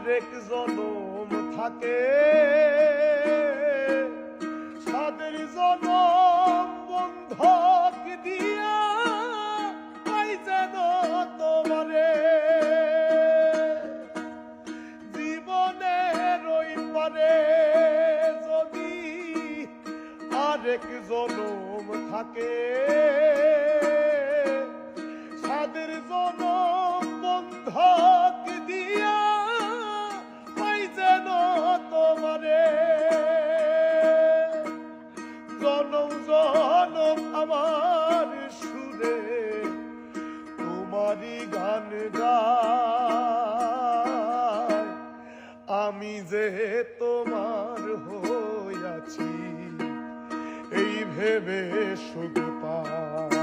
আরেক জনম থাকে। সাদের জনম বন্ধক দিয়া পাই যেন তোমারে। জীবনের ওই পারে যদি আরেক জনম থাকে। সাদের জনম বন্ধক জনম জনম আমার সুরে তোমারই গান গায় আমি যে তোমার হইয়াছি এই ভেবে সুখ পাই।